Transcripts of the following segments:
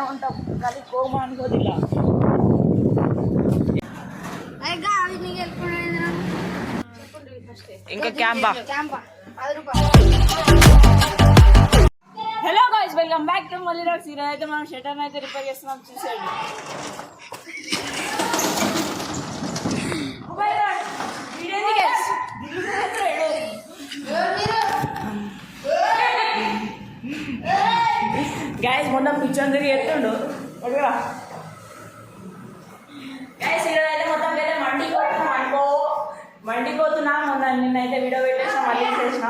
జిల్లానే ఉంటాం కానీ కోమ అనుకోదు ఇలా. అయ్యగా అవి నీకు వెళ్ళిపోయినా ఇంకా CAMPA hello guys welcome back to మళ్ళీ రాక్స్ ఈరోజు అయితే మనం షటర్ అయితే రిపేర్ చేస్తున్నాం చూసేయండి. గాయస్ మొన్న పిచ్చర్ తిరిగి ఎత్తుండు. ఒకరా గాయస్ ఈరోజు అయితే మొత్తం అయితే మండిపోతున్నాం అనుకో. మండికి మొన్న నిన్నైతే వీడియో పెట్టేసిన మళ్ళీ చేసిన.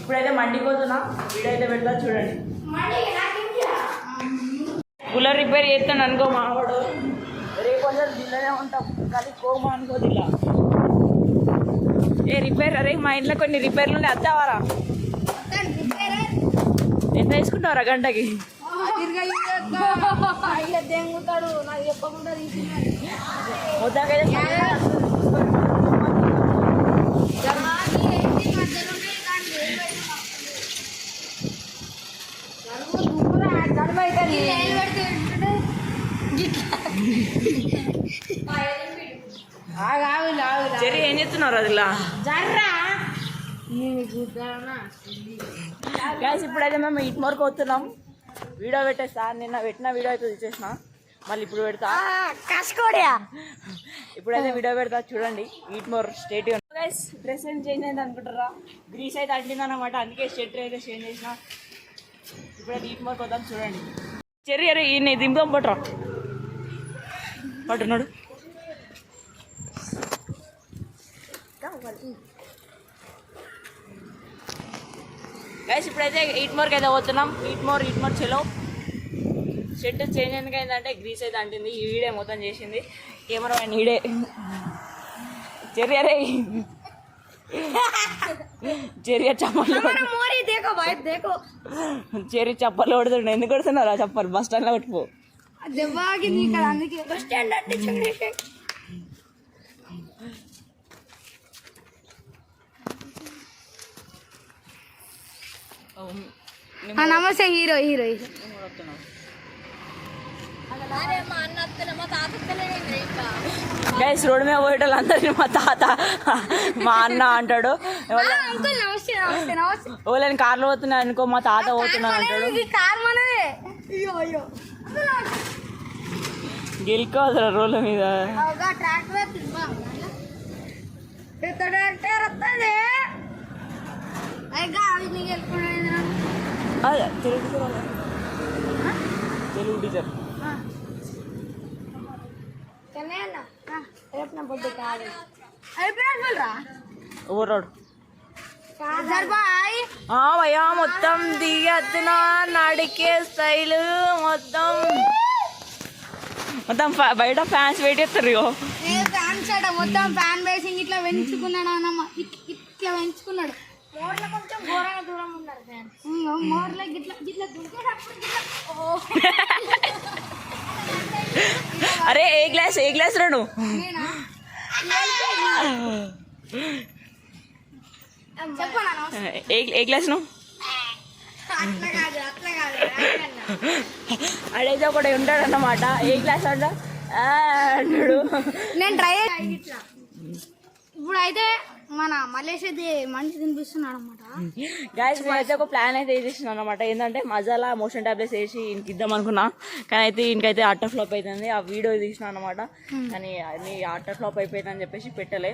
ఇప్పుడైతే మండిపోతున్నా. వీడియో అయితే పెడతా చూడండి. కూలర్ రిపేర్ చేస్తాను అనుకో మావాడు రేపు కొంచెం దిల్లనే ఉంటాం. కానీ కోమ అనుకోదిలా ఏ రిపేర్? అరే మా ఇంట్లో కొన్ని రిపేర్లు ఉండే. అత్తావారా? ఎంత తీసుకుంటావరా గంటకి. చెరి ఏం చేస్తున్నారు అది ఇలా జర్రా. గ్యాస్ ఇప్పుడైతే మేము ఇటు మరకు వస్తున్నాం. వీడియో పెట్టేస్తా నిన్న పెట్టిన వీడియో అయితే తీసేసిన. మళ్ళీ ఇప్పుడు పెడతా. కసుకోడియా ఇప్పుడైతే వీడియో పెడతా చూడండి. ఈట్ మోర్ స్టేట్ గైస్ డ్రెస్ ఏం చేంజ్ అయింది అనుకుంటారా గ్రీస్ అయితే అంటింది అనమాట అందుకే స్టేట్ అయితే చేంజ్ చేసిన. ఇప్పుడైతే ఈట్ మోర్ వద్దాం చూడండి. చెర్రీ అరే ఈ దింపుదాం పట్టరా. పట్టున్నాడు గైస్ ఇప్పుడైతే ఈట్ మోర్కి అయితే పోతున్నాం. ఈట్ మోర్ ఈట్ మోర్ చెలో. షెడ్ చేంజ్ ఎందుకు అయిందంటే గ్రీస్ అయితే అంటుంది. ఈ వీడే మొత్తం చేసింది. కెమెరా మ్యాన్ ఈడే చెరియరే చెరియ చప్పలు చెరి చప్పలు కొడుతుండే. ఎందుకు కొడుతున్నారు ఆ చప్పలు బస్ స్టాండ్లో కొట్టుకో అందుకే బస్ స్టాండ్ అంటే చంద్రశేఖర్ నమస్తే hero hero hero. Guys road మీద పోయేటోళ్ళు అందరినీ మా తాత మా అన్న అంటాడు. ఎవరైనా కార్లో పోతున్నా అనుకో మా తాత పోతున్నాను అంటాడు. ఈ కార్ మనదే. అయ్యో అయ్యో. గెలుకోవాలి రోడ్ల మీద అవగా ట్రాక్టర్ తిప్పా పెద్ద ట్రాక్టర్ వస్తుంది అయ్యగా అవి నీకు వెళ్ళిపోయినా అదే, తెలుగు టీచర్. తెలుగు రేపు నా కాదు. భయ్యా మొత్తం దిగత్తున నడికే స్టైల్ మొత్తం. మొత్తం బయట ఫ్యాన్స్ వెయిట్ చేస్తారు ఇగో. నేను ఫ్యాన్ షర్ట్ మొత్తం ఫ్యాన్ బేసింగ్ ఇట్లా పెంచుకున్నాడు అన్నమ్మ ఇట్- ఇట్లా పెంచుకున్నాడు. మోర్ల కొంచెం ఘోరంగా దూరం ఉన్నారు ఫ్యాన్ మోర్ల గిట్లా గిట్లా దుంకేటప్పుడు గిట్లా ఓ. అరే ఏ గ్లాస్ ఏ గ్లాస్ రాను ఏ ఏ గ్లాస్ నువ్వు? అట్లా కాదు అట్లా కాదు అడైతే ఒకటి ఉంటాడు అన్నమాట ఏ గ్లాస్ అంట? అంటాడు నేను ట్రై ఇట్లా. ఇప్పుడు అయితే మన మలేష్ అయితే మంచి తినిపిస్తున్నాడు అనమాట గాయస్ అయితే ఒక ప్లాన్ అయితే వేసేసిన అనమాట ఏంటంటే మజాలా మోషన్ టాబ్లెట్స్ వేసి ఇంక ఇద్దాం అనుకున్నా. కానీ అయితే ఇంకైతే ఆర్టర్ ఫ్లాప్ అవుతుంది ఆ వీడియో తీసిన అనమాట కానీ అది ఆర్టర్ ఫ్లాప్ అయిపోయిందని చెప్పేసి పెట్టలే.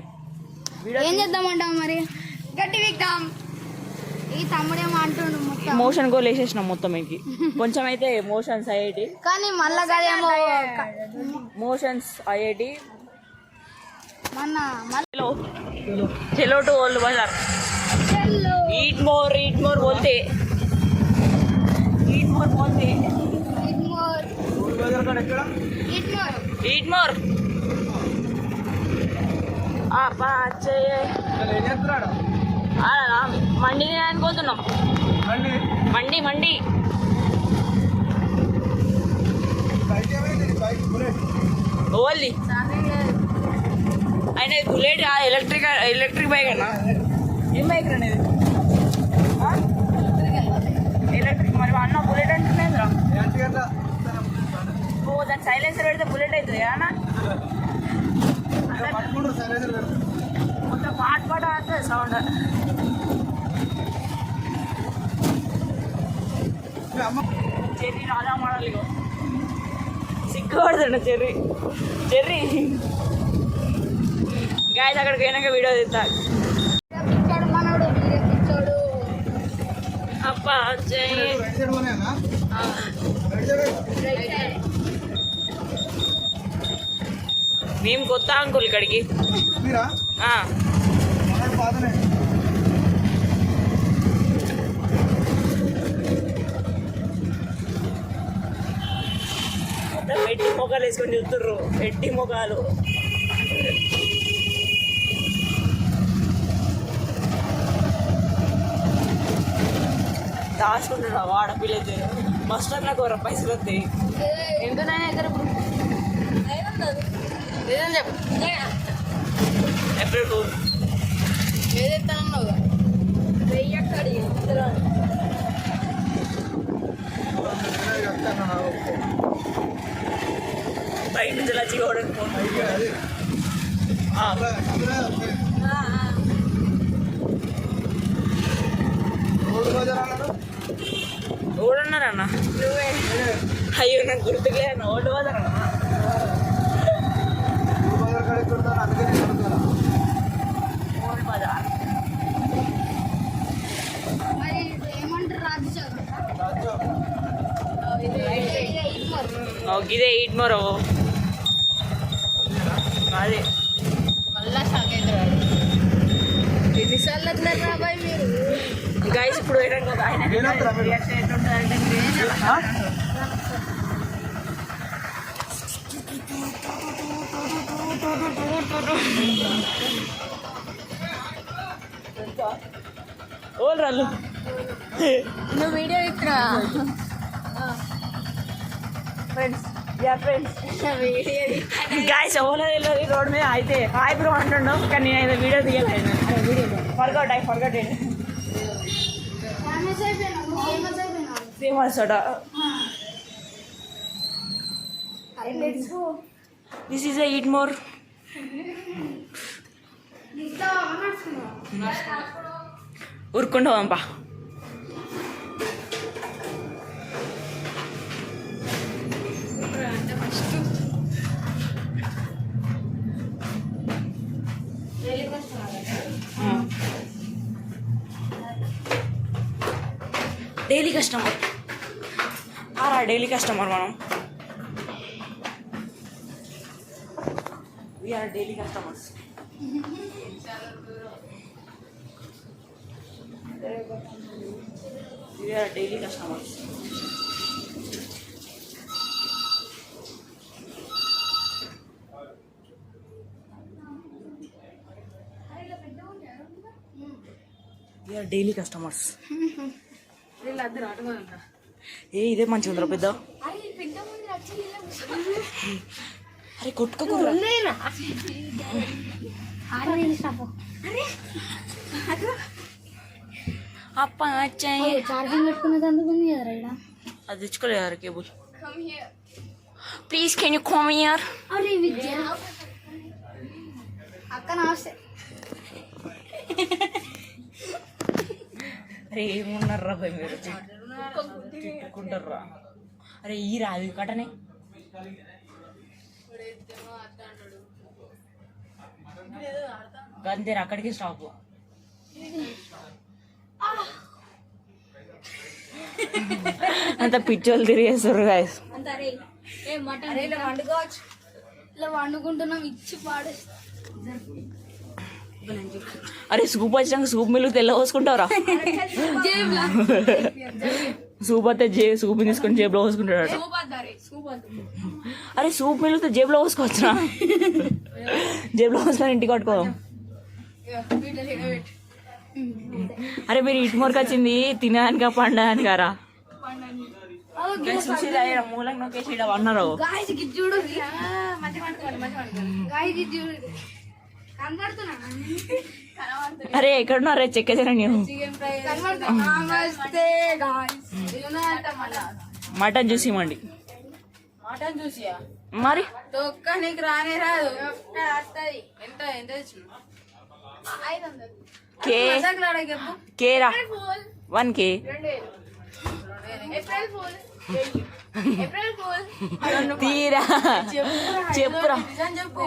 వీడియో ఏం చేద్దామంటావు మరి? గట్టి విక్తాం ఈ తమ్ముడేమో అంటుండు మొత్తం. మోషన్ గోల్ వేసేసినాం మొత్తం ఇంక. కొంచెం అయితే మోషన్స్ ఐఐటి కానీ మళ్ళా మోషన్స్ ఐఐటి మొన్న మళ్ళీ చలో చలో టు ఓల్డ్ బజార్. ఈట్ మోర్ ఈట్ మోర్ బోల్తే. Eat more బోల్తే. Eat more eat more eat more Apache మండి పోతున్నాం. మండి. మండి ఓన్లీ ఆయన బుల్లెట్ ఎలక్ట్రిక్ ఎలక్ట్రిక్ బైక్ అన్నా? ఏం బైక్ అనేది ఎలక్ట్రిక్ మరి అన్న బుల్లెట్ అంటున్నాయిరా ఓ దాని సైలెన్సర్ పెడితే బుల్లెట్ అవుతుంది అన్న? కొంచెం పాట పాట అంటే సౌండ్ చెర్రీ రాజా మోడల్ సిగ్గు పడుతున్నా చెర్రీ. చెర్రీ. గాయస్ అక్కడికి పోయినాక వీడియో తీస్తా. అప్ప. మేము కొత్త అంకుల్ ఇక్కడికి. ఎట్టి మొఖాలు వేసుకొని చూస్తుర్రు. ఎట్టి మొఖాలు దాచుకుంటున్నావు ఆడపిల్లైతే మాస్టర్ నాకు ఒక పైసలు వస్తాయి. ఎంత దగ్గర లేదని చెప్పు. ఎప్పుడు? ఏదెత్తానన్నావు వెయ్యి అక్కడి బయట నుంచి వచ్చి చూడండి అన్నాడు ఎవడున్నారన్న అయ్యో నాకు గుర్తులే అన్న రోడ్డు బజార్. ఓటు బజార్ ఇదే ఎయిట్ మరో అదే. మళ్ళా షాక్ అవుతాడు ఎన్నిసార్లు రాబాయ్ మీరు? గైస్ ఇప్పుడు ఒక ఆయన ఓల్ రాళ్ళు నువ్వు వీడియో ఇక్కడ ఫ్రెండ్స్ యా ఫ్రెండ్స్ వీడియో గాయస్ ఎవరో తెలియదు రోడ్ మీద అయితే హాయ్ బ్రో అంటుండు కానీ నేను అయితే వీడియో తీయలేదు ఫర్గౌట్ అయి ఫర్గౌట్ అయిపోయినా ఫేమస్ అట అరే let's go this is eat more ఇట్లా నడుచుకున్నావు ఊరుకుంటా పంపా డైలీ కస్టమర్ డైలీ కస్టమర్ మనం we're daily customers we're daily customers we're daily customers ఏ ఇదే మంచిగా ఉందిరా పెద్ద అరే పెద్ద ముందు వచ్చి అరే కొట్టుకోకూడదు అప్ప వచ్చాయి చార్జింగ్ పెట్టుకునేది అందుకుంది కదా ఇక్కడ అది తెచ్చుకోలేదు cable please can you come here అరే విద్య అక్క నమస్తే అరే ఏమున్నారా భయ్ మీరు తిట్టుకుంటారా? అరే ఈ రాదు కటనే గంతేరు అక్కడికి స్టాప్. అంత పిచ్చోళ్ళు తిరిగేస్తారు గాయస్ అంటారే ఏ మటన్ ఇలా వండుకోవచ్చు. ఇలా వండుకుంటున్నాం ఇచ్చి పాడేస్తాం. అరే సూప్ వచ్చినాక సూప్ మిల్లు తెల్ల పోసుకుంటావురా. సూప్ అయితే జే సూప్ తీసుకొని జేబులో పోసుకుంటాడు అరే సూప్ మిల్లుతో జేబులో పోసుకోవచ్చురా. జేబులో పోసుకొని ఇంటికి కట్టుకోదాం అరే మీరు ఇటు మొరకు వచ్చింది తినడానికి పండడానికి కారా మూలంగా అన్నారు చూడు. అరే ఎక్కడున్నారే చెక్క మళ్ళా? మటన్ చూసి ఇవ్వండి. మటన్ చూసియా మరి? తొక్క నీకు రానే రాదు. ఎంత ఎంత కే? కేరా? One K. తీరా? చెప్పురా చెప్పు.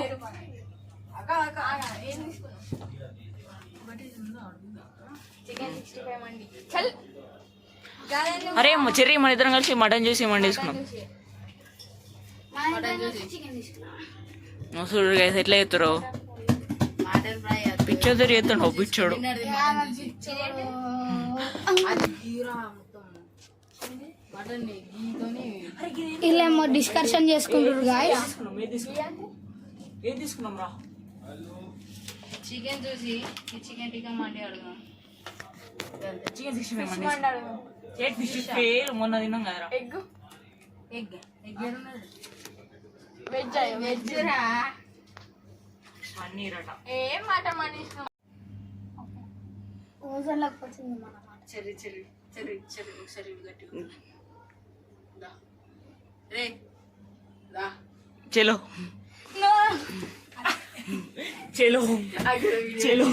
అరే చెర్రీ మన ఇద్దరం కలిసి మటన్ చూసి మండి తీసుకున్నాం చికెన్ తీసుకున్నాం. చూడు guys ఎట్లా చేస్తారు మటన్ ఫ్రై పిచ్చోడు చేస్తాడు పిచ్చోడు. మటన్ వీళ్ళేమో డిస్కషన్ చేసుకుంటారు గాయ ఏం తీసుకున్నాం రా? చికెన్ చూసి ఈ చికెన్ టిక్కా మండి అడుగుదాం. చికెన్ సిక్స్టీ ఫైవ్ మండి ఎయిట్ ఫిఫ్టీ ఫైవ్ మొన్న తిన్నాం కదరా. Egg egg egg veg veg రా. పన్నీర్ అట ఏం మాట మనిషి ఓజన్లోకి వచ్చింది మన మాట. చెర్రీ చెర్రీ చెర్రీ చెర్రీ ఒకసారి దా. రే దా. చలో చలో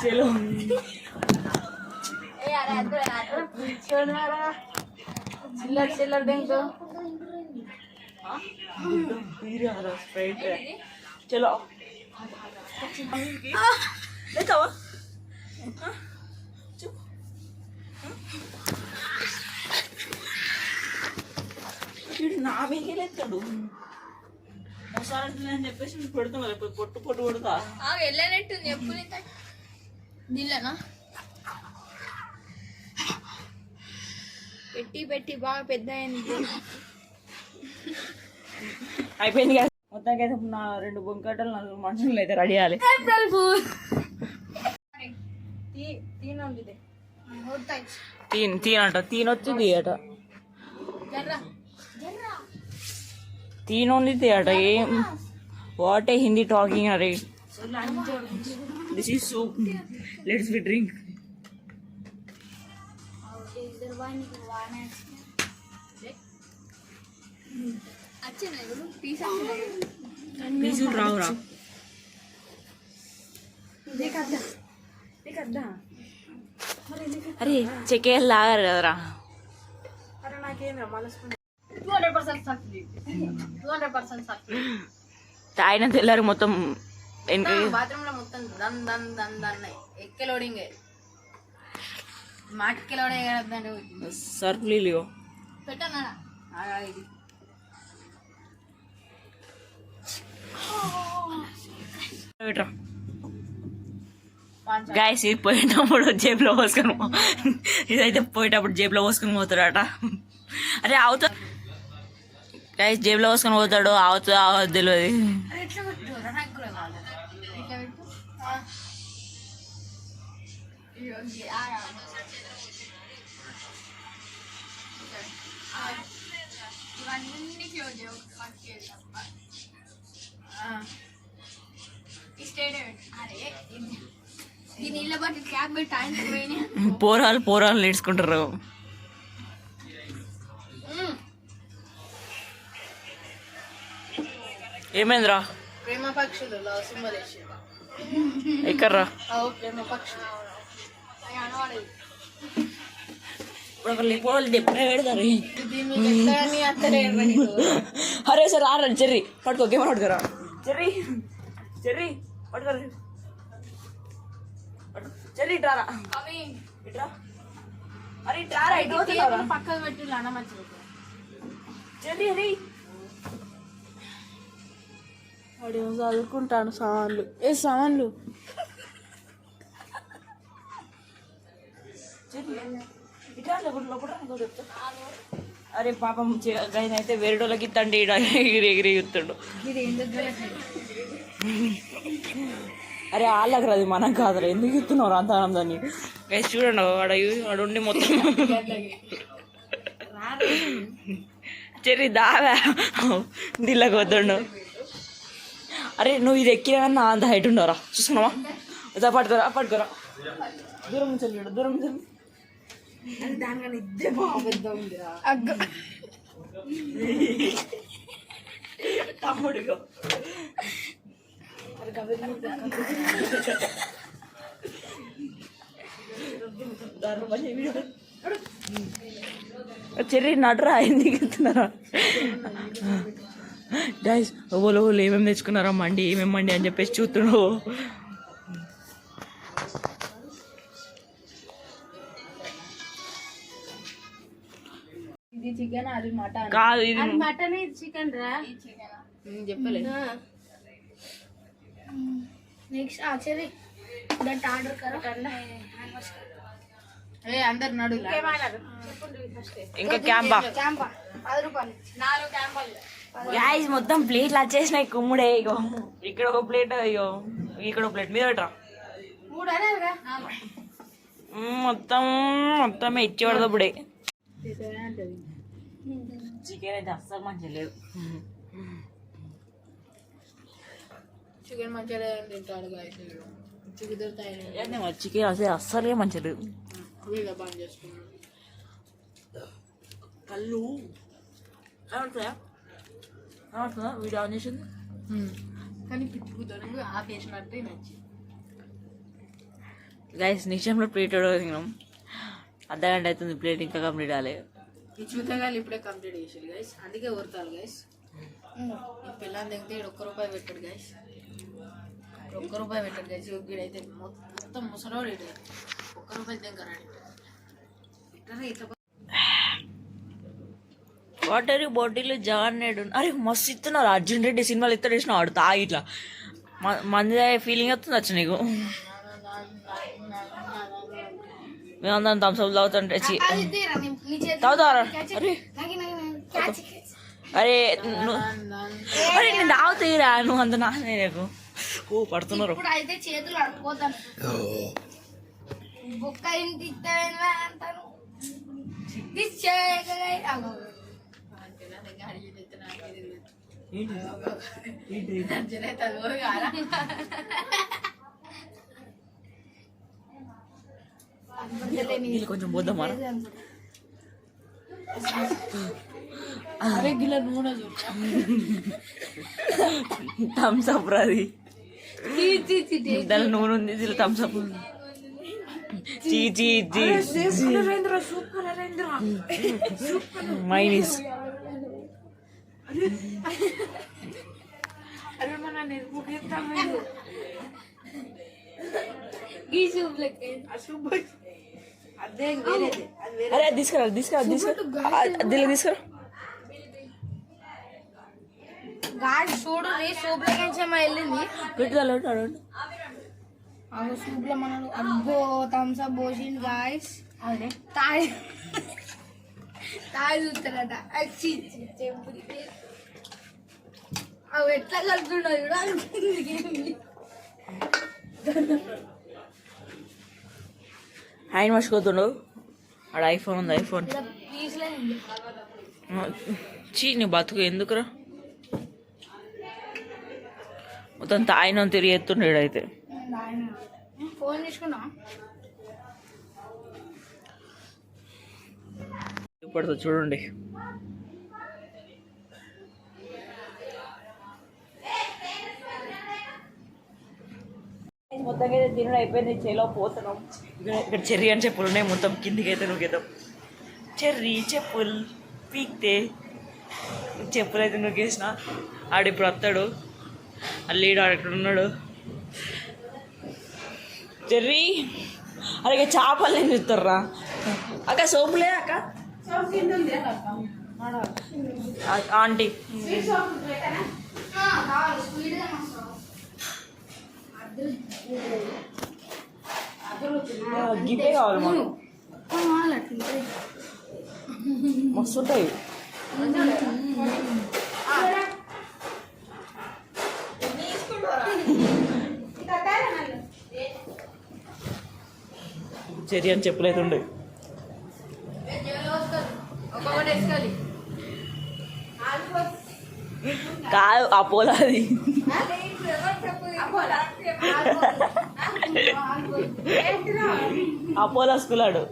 చలో చలో ఏ అరే అద్దరు అద్దరు చిల్లర చిల్లర దేంతో స్ప్రైట్ చలో లేతావా వీడు నా మీకే లేస్తాడు అని చెప్పేసి నేను పెడుతున్నా రేపు పొట్టు పొట్టు కొడుతా. వెళ్ళనట్టుంది ఎప్పుడు దీనిలోనా పెట్టి పెట్టి బాగా పెద్ద అయింది. అయిపోయింది కదా. మొత్తానికి అయితే నా రెండు బొంకటలు నలుగురు మనుషులు అయితే రెడీ చేయాలి ఏప్రిల్ ఫుల్ తినండి తీన్ తీనట తీనొచ్చి తీయట. తీన్ ఓన్లీ తీయట ఏం వాట్ ఏ హిందీ టాకింగ్ అరే this is soup let's be drink ఇద్దరు వాడిని వాడిన వచ్చింది ఇప్పుడు పీస్ వచ్చింది పీసులు రావురా అరే చెకేలు లాగారు కదరా two hundred percent success two hundred percent success తాగిన తెల్లారి మొత్తం బాత్రూమ్లో మొత్తం దన్ దన్ దన్ దన్ ఎక్కే లోడింగ్ మాటకి లోడింగ్ కదండి సర్ఫ్ లీలియో పెట్టనా ఇది. పెట్టరా. గాయస్ ఇది పోయేటప్పుడు జేబులో పోసుకొని ఇదైతే పోయేటప్పుడు జేబులో పోసుకొని పోతాడట అరే అవుతా గాయస్ జేబులో పోసుకొని పోతాడు. అవుతా అవద్దు తెలియదు ఎట్లా పెట్టు నాకు ఏమైందిరా ప్రేమ పక్షులు లవ్ సింబల్ వేసి ఎక్కడ్రా ప్రేమ పక్షులు. అవి అనవాడేది ఇప్పుడు ఒకళ్ళు పోరాలు ఎప్పుడే పెడతారు. దీన్ని ఎక్కడని అత్తలేరు నీకు? అరే సార్ ఆరా చెర్రీ పట్టుకో గేమ్ పట్టుకోరా చెర్రీ చెర్రీ పట్టుకోరా పట్టుకో. చెర్రీ ఇట్రారా అవి. ఇట్రా అరే ఇట్రారా ఇటు పోతున్నారా పక్కకు పెట్టి అన్న మంచిగా చెర్రీ అరే వాడు చదువుకుంటాను సామాన్లు ఏ సామాన్లు అరే పాపం గైన్ అయితే వేరేటోళ్ళకి ఈడ ఎగిరి ఎగిరి ఇస్తాడు అరే వాళ్ళకి రాదు మనకు కాదురా ఎందుకు ఇస్తున్నారు అంత ఆనందాన్ని? గైస్ చూడండి వాడు వాడు ఉండి మొత్తం చెర్రి దావా. దీళ్ళకి వద్దండు అరే నువ్వు ఇది ఎక్కినా నా అంత హైట్ ఉండవురా. చూసుకున్నావా ఇదా పట్టుకోరా పట్టుకోరా దూరం నుంచి దూరం నుంచి దానికన్నా ఇద్దరు బాగా పెద్ద ఉందిరా అగ్గ తమ్ముడు చెర్రీ నడరా ఎందుకు ఎత్తున్నారా? డాయిస్ ఓలో ఓలో ఏమేమి తెచ్చుకున్నారా? మండి ఏమేమి మండి అని చెప్పేసి చూస్తున్నావు ఇది చికెన్ అది మటన్ కాదు ఇది మటన్ చికెన్ రా? చెప్పలే. నెక్స్ట్ ఆచరి దట్ ఆర్డర్ ఏ అందరు నడు ఇంకా క్యాంపా క్యాంపా పది రూపాయలు. నాలుగు క్యాంపాలు గాయస్ మొత్తం ప్లేట్లు వచ్చేసినాయి కుమ్ముడే ఇగో. ఇక్కడ ఒక ప్లేట్ ఇగో. ఇక్కడ ఒక ప్లేట్ మీద పెట్టరా? మొత్తం మొత్తం ఇచ్చి పడదప్పుడే చికెన్ అయితే అస్సలు మంచిగా లేదు. చికెన్ మంచిగా తింటాడు కుదురుతాయి చికెన్ అసలు అస్సలే మంచిగా లేదు. కళ్ళు. ఏమంటుందా వీడియో ఆన్ చేసింది కానీ పిచ్చి కుదరదు ఆపేసినట్టే నచ్చి గైస్ నిమిషంలో ప్లేట్ తిన్నాం అర్ధగంట అవుతుంది ప్లేట్ ఇంకా కంప్లీట్ కాలే. ఈ చూతగాలు ఇప్పుడే కంప్లీట్ చేసారు గైస్ అందుకే ఊరుతారు గైస్ ఈ పిల్లని దిగితే ఒక్క రూపాయి పెట్టాడు గైస్ ఒక్క రూపాయి పెట్టాడు గైస్ వీడైతే మొత్తం ముసలోడు ఇటు. ఒక్క రూపాయి దింకరాడు ఇట్లా ఇట్లా వాటర్ బాటిల్ జానేడు అరే మస్తు ఇస్తున్నారు అర్జున్ రెడ్డి సినిమాలు ఇస్తాడు వేసిన వాడు తాగి ఇట్లా. మంది ఫీలింగ్ వస్తుంది వచ్చి నీకు. మేమందరం థమ్స్అప్ తాగుతుంటే తాగుతారా అరే. అరే అరే నేను తాగుతాయిరా నువ్వు అంత నానే నీకు. ఓ పడుతున్నారు. అయితే చేతులు అడుకోతాను బొక్క ఇంటి కొంచెం పోద్దామా అరే నూనె థమ్స్అప్ రాది దాని నూనె ఉంది దీని థమ్స్అప్ చీ చీ చీ ఈ సూప్ లెక్క అదే వేరేది అది వేరే అరే అది తీసుకురా అది తీసుకురా అది తీసుకురా ఆ, దీనికి తీసుకురా గాడి చూడు రీ సూప్ లెక్క వెళ్ళింది పెట్టాలి అగో సూప్లో మనలు అబ్బో థమ్స్ అప్ పోసింది గాయస్ అదే తాయి తాయి చూస్తారట అచ్చి చెంపుది అవి ఎట్లా కలుపుతున్నావు చూడు అనుకుంది ఆయన మర్చిపోతుండు ఆడ ఐఫోన్ ఉంది ఐఫోన్ చీ నీ బతుకు ఎందుకురా? మొత్తం తాయిన తిరిగి ఎత్తుండేడు అయితే. ఫోన్ తీసుకున్నా. చూడండి. మొత్తంగా అయితే తినడం అయిపోయింది చేలో పోతున్నాం. ఇక్కడ ఇక్కడ చెర్రీ అని చెప్పులు ఉన్నాయి మొత్తం కిందికి అయితే నూకేద్దాం. చెర్రీ చెప్పులు పీక్తే చెప్పులు అయితే నూకేసిన. ఆడు ఇప్పుడు వస్తాడు. అల్లీడు ఆడు ఇక్కడ ఉన్నాడు. చెర్రీ ఇక చేపలు నేను చూస్తారా అక్క సోపులే అక్క? ఆ- ఆంటీ. గివే కావాలి మాకు. మస్తు ఉంటాయి చెరి అని ఒక్కొక్కటి వేసుకోవాలి కాదు అపోలాది అపోలో స్కూల్ ఆడు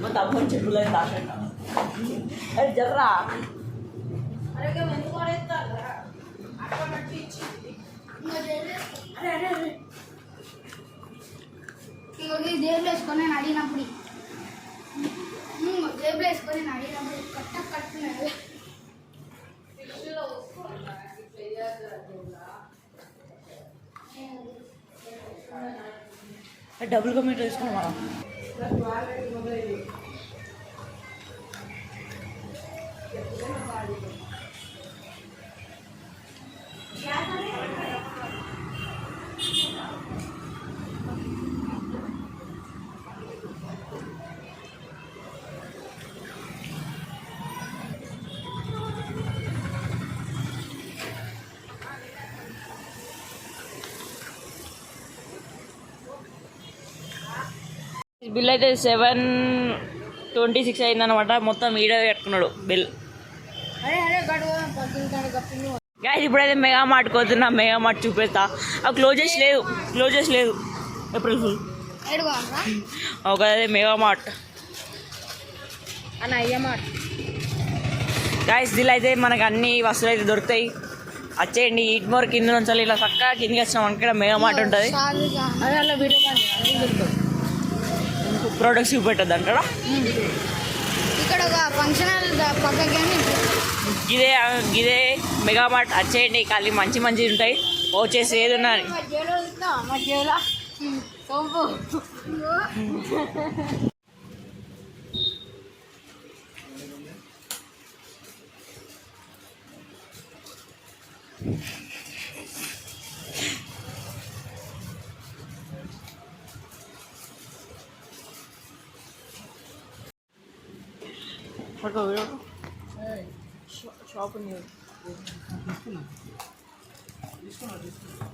మా తమ్ముడు దాకా జర్రా. అరే జర్రా ఇగో ఇది వేసుకొని నేను అడిగినప్పుడు ఉమ్, వేసుకొని నేను అడిగినప్పుడు కట్ట డబుల్ కమిట్ వేసుకున్నాం బిల్ అయితే సెవెన్ ట్వంటీ సిక్స్ అయిందనమాట మొత్తం ఈడ పెట్టుకున్నాడు బిల్. గాయస్ ఇప్పుడైతే మెగా మార్ట్ పోతున్నా మెగా మార్ట్ చూపిస్తా. అవి క్లోజెస్ లేదు క్లోజెస్ లేదు. ఏప్రిల్ ఫుల్ ఒక మెగా మార్ట్. గాయస్ దీనిలో అయితే మనకు అన్ని వస్తువులు అయితే దొరుకుతాయి. వచ్చేయండి ఈట్ మోర్ కింద నుంచి ఇలా చక్కగా కిందకి వచ్చినాం అనుకుంటే మెగా మార్ట్ ఉంటుంది అదే అలా వీడియో కానీ అన్నీ దొరుకుతాయి ప్రోడక్ట్స్ చూపెట్టద్దు అంటారా? ఇక్కడ ఒక ఫంక్షన్ ఇదే ఇదే మెగా మార్ట్ వచ్చేయండి ఖాళీ మంచి మంచి ఉంటాయి. వచ్చేసి ఏది ఉన్నా అని. మధ్యలో పడుకో షాప్ తీసుకున్నా తీసుకున్నా.